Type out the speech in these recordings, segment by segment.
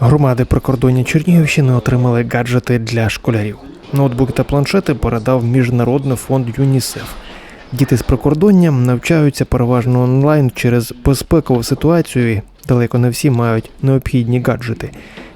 Громади прикордоння Чернігівщини отримали гаджети для школярів. Ноутбуки та планшети передав Міжнародний фонд ЮНІСЕФ. Діти з прикордоння навчаються переважно онлайн через безпекову ситуацію. Далеко не всі мають необхідні гаджети.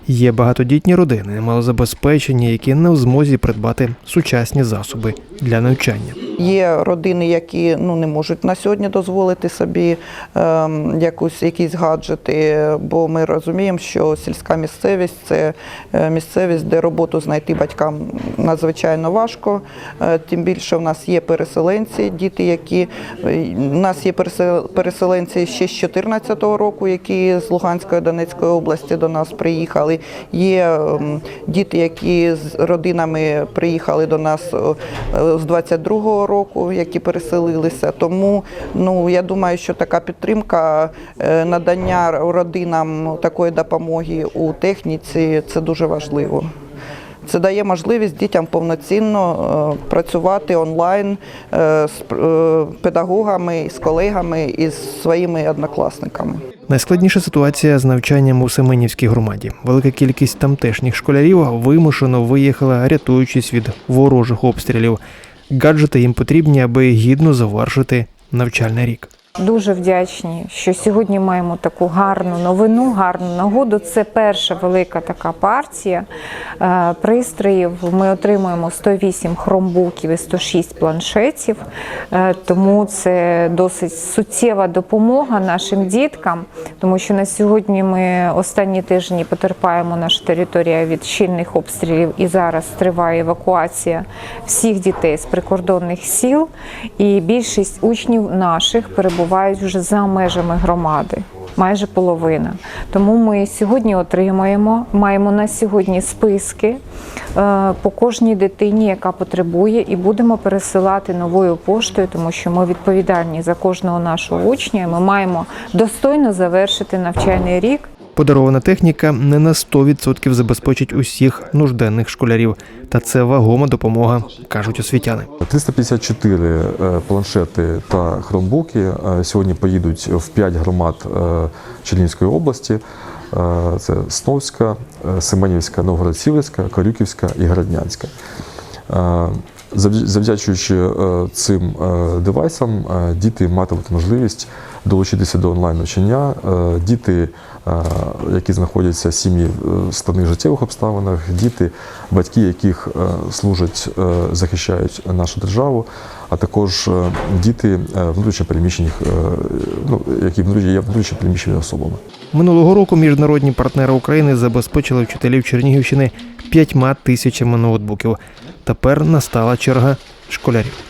Є багатодітні родини, малозабезпечені, які не в змозі придбати сучасні засоби для навчання. Є родини, які ну не можуть на сьогодні дозволити собі ем, якусь якісь гаджети, бо ми розуміємо, що сільська місцевість це е, місцевість, де роботу знайти батькам надзвичайно важко. Е, Тим більше в нас є переселенці, діти, які е, у нас є пересел- переселенці ще з 2014 року, які з Луганської Донецької області до нас приїхали. Є ем, діти, які з родинами приїхали до нас е, з 22-го року, які переселилися. Тому ну я думаю, що така підтримка, е, надання родинам такої допомоги у техніці це дуже важливо. Це дає можливість дітям повноцінно е, працювати онлайн е, з е, педагогами, з колегами і з своїми однокласниками. Найскладніша ситуація з навчанням у Семенівській громаді. Велика кількість тамтешніх школярів вимушено виїхала, рятуючись від ворожих обстрілів. Гаджети їм потрібні, аби гідно завершити навчальний рік. Дуже вдячні, що сьогодні маємо таку гарну новину, гарну нагоду. Це перша велика така партія е, пристроїв. Ми отримуємо 108 хромбуків і 106 планшетів, Е, тому це досить суттєва допомога нашим діткам, тому що на сьогодні ми останні тижні потерпаємо наша територія від щільних обстрілів, і зараз триває евакуація всіх дітей з прикордонних сіл. І більшість учнів наших перебувають вже за межами громади. Майже половина. Тому ми сьогодні отримаємо, маємо на сьогодні списки е, по кожній дитині, яка потребує, і будемо пересилати новою поштою, тому що ми відповідальні за кожного нашого учня. і Ми маємо достойно завершити навчальний рік. Подарована техніка не на 100% забезпечить усіх нужденних школярів, та це вагома допомога, кажуть освітяни. 354 е, планшети та хромбуки е, сьогодні поїдуть в 5 громад е, Чернігівської області. Це Сновська, Семенівська, Новгород-Сіверська, Корюківська і Городнянська. Завдячуючи цим девайсам, діти матимуть можливість долучитися до онлайн навчання. Е, Діти, е, які знаходяться в сім'ї в складних життєвих обставинах, діти, батьки, яких е, служать, е, захищають нашу державу, а також е, діти е, внутрішньопереміщених, е, ну, які є внутрішньопереміщеними особами. Минулого року міжнародні партнери України забезпечили вчителів Чернігівщини п'ятьма тисячами ноутбуків. Тепер настала черга школярів.